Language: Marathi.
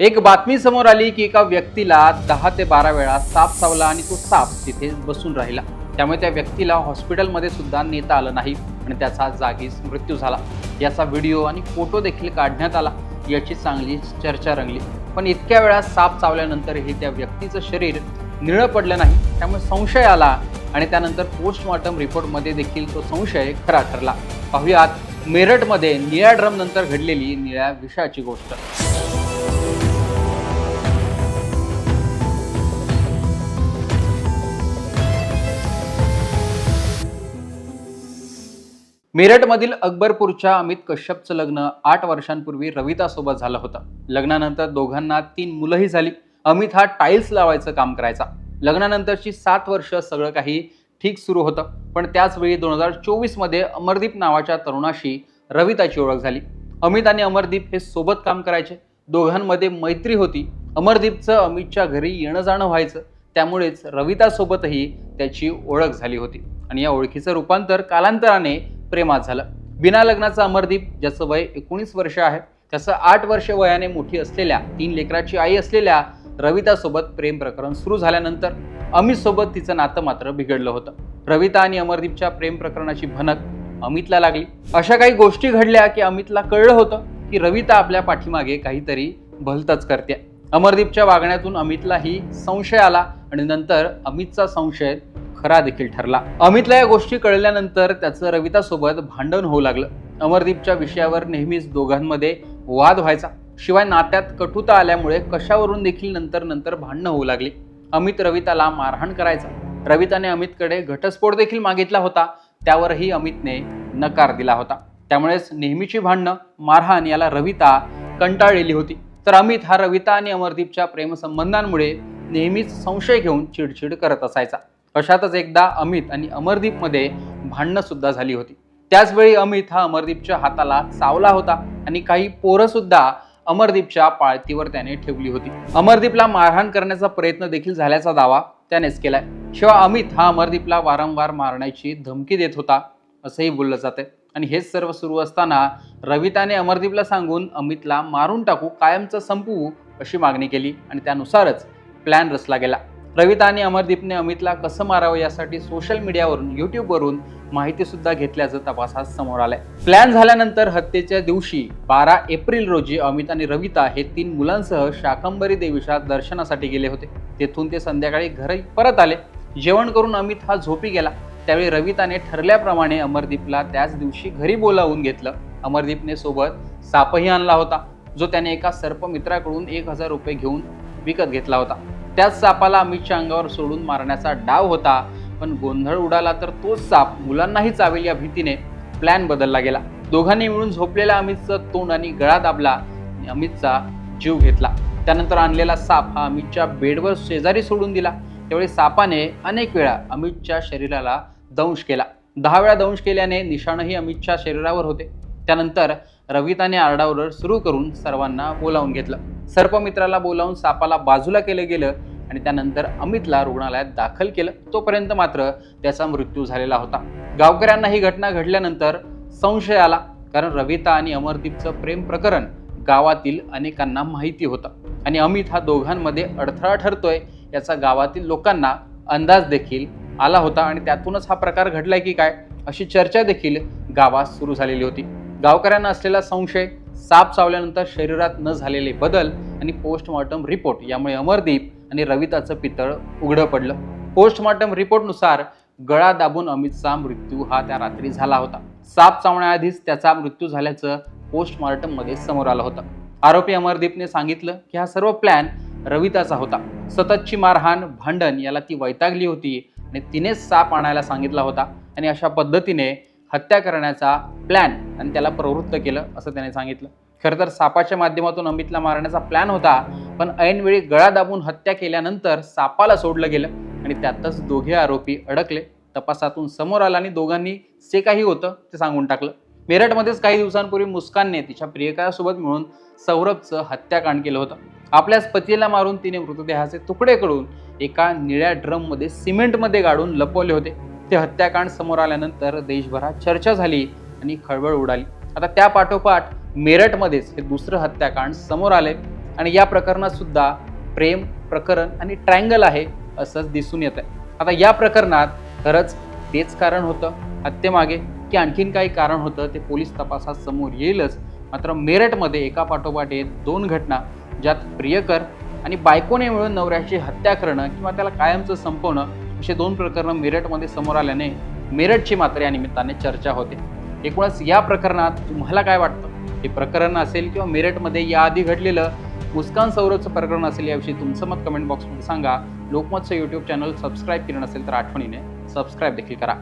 एक बातमी समोर आली की एका व्यक्तीला दहा ते बारा वेळा साप चावला आणि तो साप तिथे बसून राहिला. त्यामुळे त्या व्यक्तीला हॉस्पिटलमध्ये सुद्धा नेता आलं नाही आणि त्याचा जागीच मृत्यू झाला. याचा व्हिडिओ आणि फोटो देखील काढण्यात आला. याची चांगली चर्चा रंगली. पण इतक्या वेळा साप चावल्यानंतरही त्या व्यक्तीचं शरीर निळं पडलं नाही. त्यामुळे संशय आला आणि त्यानंतर पोस्टमॉर्टम रिपोर्टमध्ये देखील तो संशय खरा ठरला. पाहुयात मेरठमध्ये निळ्या ड्रम नंतर घडलेली निळ्या विषाची गोष्ट. मेरठमधील अकबरपूरच्या अमित कश्यपचं लग्न आठ वर्षांपूर्वी रवितासोबत झालं होतं. लग्नानंतर दोघांना तीन मुलंही झाली. अमित हा टाईल्स लावायचं काम करायचा. लग्नानंतरची सात वर्ष सगळं काही ठीक सुरू होतं. पण त्याचवेळी दोन हजार चोवीसमध्ये अमरदीप नावाच्या तरुणाशी रविताची ओळख झाली. अमित आणि अमरदीप हे सोबत काम करायचे. दोघांमध्ये मैत्री होती. अमरदीपचं अमितच्या घरी येणं जाणं व्हायचं. त्यामुळेच रवितासोबतही त्याची ओळख झाली होती. आणि या ओळखीचं रूपांतर कालांतराने प्रेमात झालं. बिना लग्नाचा अमरदीप ज्याचं वय एकोणीस वर्ष आहे त्याचं आठ वर्ष वयाने मोठी असलेल्या तीन लेकराची आई असलेल्या रवितासोबत प्रेम प्रकरण सुरू झाल्यानंतर अमित सोबत तिचं नातं मात्र बिघडलं होतं. रविता आणि अमरदीपच्या प्रेम प्रकरणाची भनक अमितला लागली. अशा काही गोष्टी घडल्या की अमितला कळलं होतं की रविता आपल्या पाठीमागे काहीतरी भलतच करते. अमरदीपच्या वागण्यातून अमितलाही संशय आला आणि नंतर अमितचा संशय खरा देखील ठरला. अमितला या गोष्टी कळल्यानंतर त्याचं रवितासोबत भांडण होऊ लागलं. अमरदीपच्या विषयावर नेहमीच दोघांमध्ये वाद व्हायचा. शिवाय नात्यात कटुता आल्यामुळे कशावरून देखील नंतर नंतर भांडणं होऊ लागली. अमित रविताला मारहाण करायचा. रविताने अमितकडे घटस्फोट देखील मागितला होता. त्यावरही अमितने नकार दिला होता. त्यामुळेच नेहमीची भांडणं मारहाण याला रविता कंटाळलेली होती. तर अमित हा रविता आणि अमरदीपच्या प्रेमसंबंधांमुळे नेहमीच संशय घेऊन चिडचिड करत असायचा. अशातच एकदा अमित आणि अमरदीपमध्ये भांडणं सुद्धा झाली होती. त्याचवेळी अमित हा अमरदीपच्या हाताला चावला होता आणि काही पोरं सुद्धा अमरदीपच्या पाळतीवर त्याने ठेवली होती. अमरदीपला मारहाण करण्याचा प्रयत्न देखील झाल्याचा दावा त्यानेच केलाय. शिवाय अमित हा अमरदीपला वारंवार मारण्याची धमकी देत होता असंही बोललं जाते आणि हेच सर्व सुरू असताना रविताने अमरदीपला सांगून अमितला मारून टाकू कायमचं संपवू अशी मागणी केली आणि त्यानुसारच प्लॅन रचला गेला. रविता आणि अमरदीपने अमितला कसं मारावं यासाठी सोशल मीडियावरून युट्यूबवरून माहिती सुद्धा घेतल्याचं तपासात समोर आलंय. प्लॅन झाल्यानंतर हत्येच्या दिवशी बारा एप्रिल रोजी अमित आणि रविता हे तीन मुलांसह शाकंबरी देवीच्या दर्शनासाठी गेले होते. तेथून ते संध्याकाळी घरी परत आले. जेवण करून अमित हा झोपी गेला. त्यावेळी रविताने ठरल्याप्रमाणे अमरदीपला त्याच दिवशी घरी बोलावून घेतलं. अमरदीपने सोबत सापही आणला होता जो त्याने एका सर्पमित्राकडून एक हजार रुपये घेऊन विकत घेतला होता. त्याच सापाला अमितच्या अंगावर सोडून मारण्याचा डाव होता पण गोंधळ उडाला तर तोच साप मुलांनाही चावेल या भीतीने प्लॅन बदलला गेला. दोघांनी मिळून झोपलेला अमितचं तोंड आणि गळा दाबला आणि अमितचा जीव घेतला. त्यानंतर आणलेला साप हा अमितच्या बेडवर शेजारी सोडून दिला. त्यावेळी सापाने अनेक वेळा अमितच्या शरीराला दंश केला. दहा वेळा दंश केल्याने निशाणही अमितच्या शरीरावर होते. त्यानंतर रविताने आरडाओरड सुरू करून सर्वांना बोलावून घेतलं. सर्पमित्राला बोलावून सापाला बाजूला केलं गेलं आणि त्यानंतर अमितला रुग्णालयात दाखल केलं. तोपर्यंत मात्र त्याचा मृत्यू झालेला होता. गावकऱ्यांना ही घटना घडल्यानंतर संशय आला कारण रविता आणि अमरदीपचं प्रेम प्रकरण गावातील अनेकांना माहिती होतं. आणि अमित हा दोघांमध्ये अडथळा ठरतोय याचा गावातील लोकांना अंदाज देखील आला होता आणि त्यातूनच हा प्रकार घडलाय की काय अशी चर्चा देखील गावात सुरू झालेली होती. गावकऱ्यांना असलेला संशय साप चावल्यानंतर शरीरात न झालेले बदल आणि पोस्टमॉर्टम रिपोर्ट यामुळे अमरदीप आणि रविताचं पितळ उघडं पडलं. पोस्टमॉर्टम रिपोर्टनुसार गळा दाबून अमितचा मृत्यू हा त्या रात्री झाला होता. साप चावण्याआधीच त्याचा मृत्यू झाल्याचं पोस्टमॉर्टममध्ये समोर आलं होतं. आरोपी अमरदीपने सांगितलं की हा सर्व प्लॅन रविताचा होता. सततची मारहाण भांडण याला ती वैतागली होती आणि तिनेच साप आणायला सांगितला होता आणि अशा पद्धतीने हत्या करण्याचा प्लॅन आणि त्याला प्रवृत्त केलं असं त्याने सांगितलं. खरं तर सापाच्या माध्यमातून अमितला मारण्याचा प्लॅन होता पण ऐनवेळी गळा दाबून हत्या केल्यानंतर सापाला सोडलं गेलं आणि त्यातच दोघे आरोपी अडकले. तपासातून समोर आला आणि दोघांनी जे काही होतं ते सांगून टाकलं. मेरठमध्येच काही दिवसांपूर्वी मुस्कानने तिच्या प्रियकरासोबत मिळून सौरभचं हत्याकांड केलं होतं. आपल्याच पतीला मारून तिने मृतदेहाचे तुकडे करून एका निळ्या ड्रममध्ये सिमेंटमध्ये गाडून लपवले होते. ते हत्याकांड समोर आल्यानंतर देशभरात चर्चा झाली आणि खळबळ उडाली. आता त्या पाठोपाठ मेरठमध्येच हे दुसरं हत्याकांड समोर आले आणि या प्रकरणात सुद्धा प्रेम प्रकरण आणि ट्रँगल आहे असंच दिसून येत आहे आता या प्रकरणात खरंच तेच कारण होतं हत्येमागे की आणखीन काही कारण होतं ते पोलीस तपासात समोर येईलच. मात्र मेरठमध्ये एका पाठोपाठ येत दोन घटना ज्यात प्रियकर आणि बायकोने मिळून नवऱ्याची हत्या करणं किंवा त्याला कायमचं संपवणं असे दोन प्रकरणं मेरठमध्ये समोर आल्याने मेरठची मात्र या निमित्ताने चर्चा होते. एकूणच या प्रकरणात तुम्हाला काय वाटतं? हे प्रकरण असेल किंवा मेरठमध्ये याआधी घडलेलं मुस्कान सौरवचं प्रकरण असेल याविषयी तुमचं मत कमेंट बॉक्समध्ये सांगा. लोकमतचं यूट्यूब चॅनल सबस्क्राईब केलं नसेल तर आठवणीने सबस्क्राईब देखील करा.